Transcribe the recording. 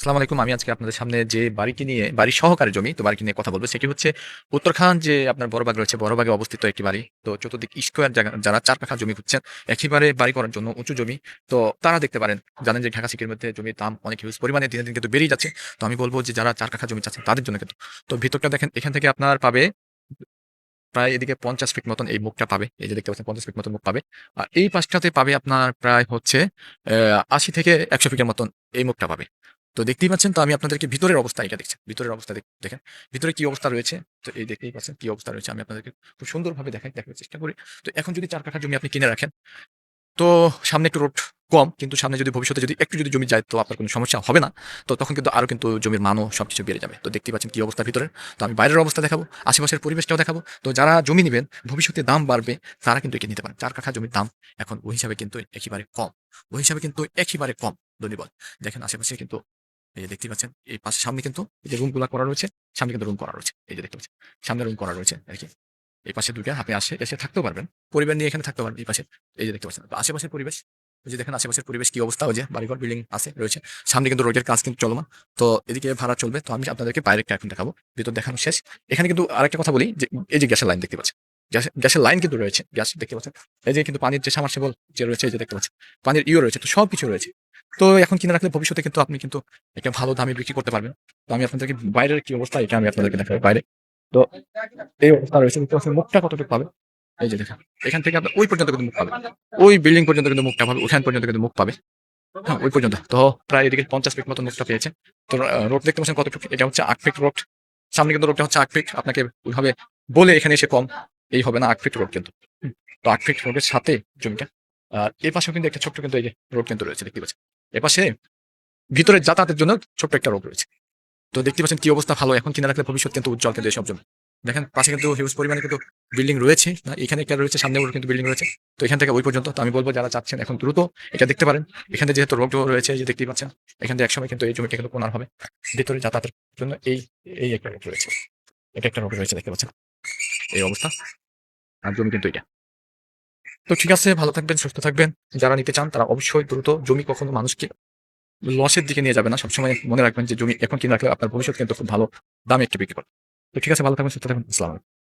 আসসালামু আলাইকুম। আমি আজকে আপনাদের সামনে যে বাড়িটি নিয়ে বাড়ি সহকারে জমি তো বাড়িটি নিয়ে কথা বলব, সেটি হচ্ছে উত্তরখান যে আপনার বড়বাগ রয়েছে। বড়বাগে অবস্থিত একটি বাড়ি। তো চতুর্দিক স্কোয়ার যারা চার কাঠা জমি খুঁজছেন, একেবারে বাড়ি করার জন্য উঁচু জমি। তো তারা দেখতে পারেন, জানেন যে ঢাকা সিটির মধ্যে জমির দাম অনেক হিউজ পরিমাণে দিনে দিন কিন্তু বেড়েই যাচ্ছে। তো আমি বলব যে যারা চার কাঠা জমি চাচ্ছেন, তাদের জন্য কিন্তু। তো ভিতরটা দেখেন, এখান থেকে আপনার পাবে প্রায় এদিকে পঞ্চাশ ফিট মতন এই মুখটা পাবে। এই যে দেখতে পাচ্ছেন, পঞ্চাশ ফিট মতন মুখ পাবে। আর এই পাশটাতে পাবে আপনার প্রায় হচ্ছে আশি থেকে একশো ফিটের মতন এই মুখটা পাবে। তো দেখতেই পাচ্ছেন, তো আমি আপনাদেরকে ভিতরের অবস্থা এটা দেখছেন ভিতরের অবস্থা দেখেন, ভিতরে কি অবস্থা রয়েছে? তো এই দেখতেই পাচ্ছেন কি অবস্থা রয়েছে। আমি আপনাদেরকে খুব সুন্দরভাবে দেখাই দেখার চেষ্টা করি। তো এখন যদি চার কাঠা জমি আপনি কিনে রাখেন, তো সামনে একটু রোড কম, কিন্তু সামনে যদি ভবিষ্যতে যদি একটু যদি জমি যায়, তো আপনার কোনো সমস্যা হবে না। তো তখন কিন্তু আরও কিন্তু জমির মানও সব কিছু বেড়ে যাবে। তো দেখতে পাচ্ছেন কি অবস্থা ভিতরে। তো আমি বাইরের অবস্থা দেখাবো, আশেপাশের পরিবেশটাও দেখাবো। তো যারা জমি নেবেন, ভবিষ্যতে দাম বাড়বে, তারা কিন্তু এটি নিতে পারেন। চার কাঠা জমির দাম এখন ওই হিসাবে কিন্তু একেবারে কম। ওই হিসাবে কিন্তু একেবারে কম। ধন্যবাদ। দেখেন আশেপাশে কিন্তু এই দেখতে পাচ্ছেন, এই পাশে সামনে কিন্তু এই যে রুমগুলো করা রয়েছে, সামনে কিন্তু রুম করা রয়েছে। এই যে দেখতে পাচ্ছেন, সামনে রুম করা রয়েছে আর কি। এই পাশে দুইটা আপনি আসে, এসে থাকতেও পারবেন। পরিবার নিয়ে এখানে থাকতে পারবেন এই পাশে। এই যে দেখতে পাচ্ছেন আশেপাশের পরিবেশ যে দেখেন আশেপাশের পরিবেশ কি অবস্থা যে বাড়িঘর বিল্ডিং আছে, রয়েছে। সামনে কিন্তু রোডের কাজ কিন্তু চলমান। তো এদিকে ভাড়া চলবে, তো আমি আপনাদেরকে বাইরে এখন দেখাবো, ভিতর দেখানো শেষ। এখানে কিন্তু আরেকটা কথা বলি, যে এই যে গ্যাসের লাইন দেখতে পাচ্ছেন, গ্যাস- গ্যাসের লাইন কিন্তু রয়েছে, গ্যাস দেখতে পাচ্ছেন। এই যে কিন্তু পানির যে সামারসেবল যে রয়েছে, এই যে দেখতে পাচ্ছেন, পানির ইও রয়েছে, তো সব কিছু রয়েছে। তো এখন কিনে রাখলে ভবিষ্যতে কিন্তু আপনি কিন্তু একটা ভালো দামে বিক্রি করতে পারবেন। তো আমি আপনাদেরকে বাইরের কি অবস্থা, এটা আমি আপনাদেরকে দেখাবো বাইরে। তো এই অবস্থা রয়েছে মুখটা কতটুকু পাবে? এই যে দেখেন, এখান থেকে আপনার ওই পর্যন্ত কিন্তু মুখ পাবে। ওই বিল্ডিং পর্যন্ত কিন্তু মুখটা পাবে, ওখান পর্যন্ত কিন্তু মুখ পাবে। হ্যাঁ ওই পর্যন্ত। তো প্রায় এদিকে পঞ্চাশ ফিট মতো মুখটা পেয়েছে। তো রোড দেখতে পাচ্ছেন কতটুকু? এটা হচ্ছে আট ফিট রোড সামনে কিন্তু রোডটা হচ্ছে আট ফিট আপনাকে ওইভাবে বলে এখানে এসে কম, এই হবে না আট ফিট রোড কিন্তু। তো আট ফিট রোডের সাথে জমিটা। আর এই পাশেও কিন্তু একটা ছোট্ট কিন্তু এই যে রোড কিন্তু রয়েছে, দেখতে পাচ্ছেন। এপাশে ভিতরে যাতায়াতের জন্য ছোট্ট একটা রোড রয়েছে। তো দেখতে পাচ্ছেন কি অবস্থা, ভালো এখন কিনে রাখলে ভবিষ্যৎ কিন্তু উজ্জ্বল কিন্তু এসব জমি দেখেন, পাশে কিন্তু হিউজ পরিমাণে কিন্তু বিল্ডিং রয়েছে। না, এখানে একটা রয়েছে, সামনে কিন্তু বিল্ডিং রয়েছে। তো এখান থেকে ওই পর্যন্ত, তো আমি বলব যারা চাচ্ছেন এখন দ্রুত এটা দেখতে পারেন। এখানে যেহেতু রোড রয়েছে যে দেখতেই পাচ্ছেন, এখান থেকে একসময় কিন্তু এই জমিটা কিন্তু কোনার হবে। ভিতরে যাতায়াতের জন্য এই এই একটা রোড রয়েছে। এটা একটা রোড রয়েছে, দেখতে পাচ্ছেন। এই অবস্থা। আর জমি কিন্তু এটা তো ঠিক আছে, ভালো থাকবেন, সুস্থ থাকবেন। যারা নিতে চান, তারা অবশ্যই দ্রুত জমি কখনো মানুষকে লসের দিকে নিয়ে যাবে না। সবসময় মনে রাখবেন যে জমি এখন কিনে রাখলে আপনার ভবিষ্যৎ কিন্তু খুব ভালো দামে একটু বিক্রি করবে তো ঠিক আছে, ভালো থাকবেন, সুস্থ থাকবেন। আসসালাম